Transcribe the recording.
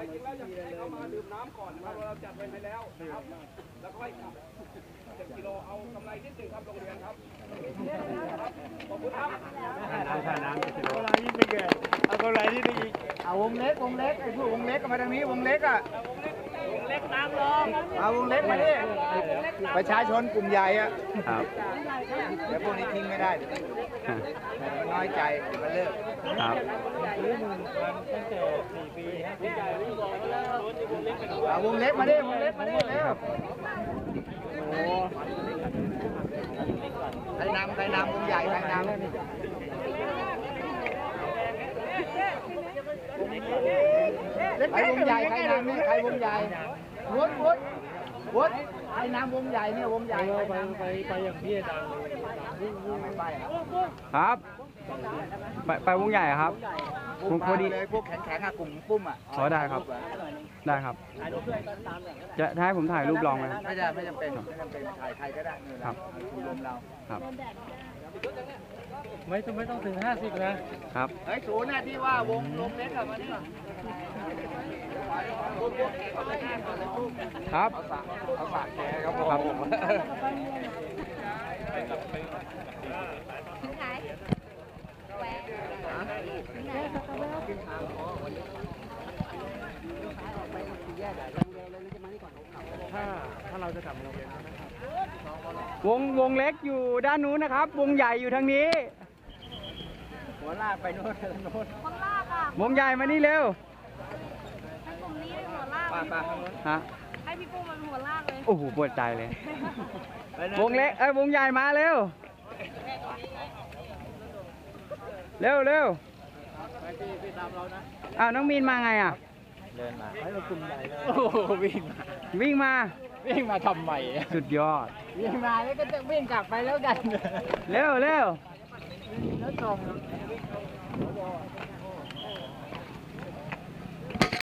จริงแล้วอยากให้เขามาดื่มน้ำก่อนนะครับเราจัดไว้ให้แล้วนะครับ แล้วค่อยกลับเจ็ดกิโลเอากำไรนิดหนึ่งครับโรงเรียนครับครับขอบคุณครับเอาวงเล็กวงเล็กไอ้พวกวงเล็กก็มาทางนี้วงเล็กอะวงเล็กน้ำลงเอาวงเล็กมาดิประชาชนกลุ่มใหญ่อะครับเดี๋ยวพวกนี้ทิ้งไม่ได้เดี๋ยวมันน้อยใจเดี๋ยวมันเลิกครับเอาวงเล็กมาดิวงเล็กมาดิเร็วโอ้ใครนำใครนำวงใหญ่ใครนำใครวงใหญ่ใครนำนี่ใครวงใหญ่วุฒิวุฒิวุฒิใครนำวงใหญ่เนี่ยวงใหญ่ใครนำไปไปอย่างพี่ดังไปครับครับไปไปวงใหญ่ครับ ผมพอดีเลยพวกแข็งๆอะกลุ่มปุ้มอะอ๋อได้ครับ ได้ครับ จะจะให้ผมถ่ายรูปลองไหมครับ ไม่จำไม่จำเป็นไม่จำเป็นถ่ายใครก็ได้นี่แหละครับชมรมเราครับ ไม่ต้องไม่ต้องถึง 50 นะ ครับ เฮ้ยศูนย์น่ะที่ว่าวงลมเล็กอะมานี่ก่อนครับเอาฝากแกครับผมครับถึงไหนแหวนถึงไหน ถ้าถ้าเราจะกลับมาโรงเรียนนะครับวงวงเล็กอยู่ด้านนู้นนะครับ วงใหญ่อยู่ทางนี้ หัวลากไปโน่นโน่นคนลากอะวงใหญ่มานี่เร็วให้กลุ่มนี้เป็นหัวลากป้าเลยป้าข้างโน้นฮะให้พี่ปุ้มมันหัวลากเลย โอ้โหปวดใจเลย วงเล็กเอ้ยวงใหญ่มาเร็ว เร็วเร็ว อ้าวน้องมีนมาไงอะให้เรากลุ่มใหญ่เลยโอ้โหวิ่งมาวิ่งมา วิ่งมาทำใหม่สุดยอด วิ่งมาแล้วก็จะวิ่งกลับไปแล้วกัน เร็วเร็วแล้วส่ง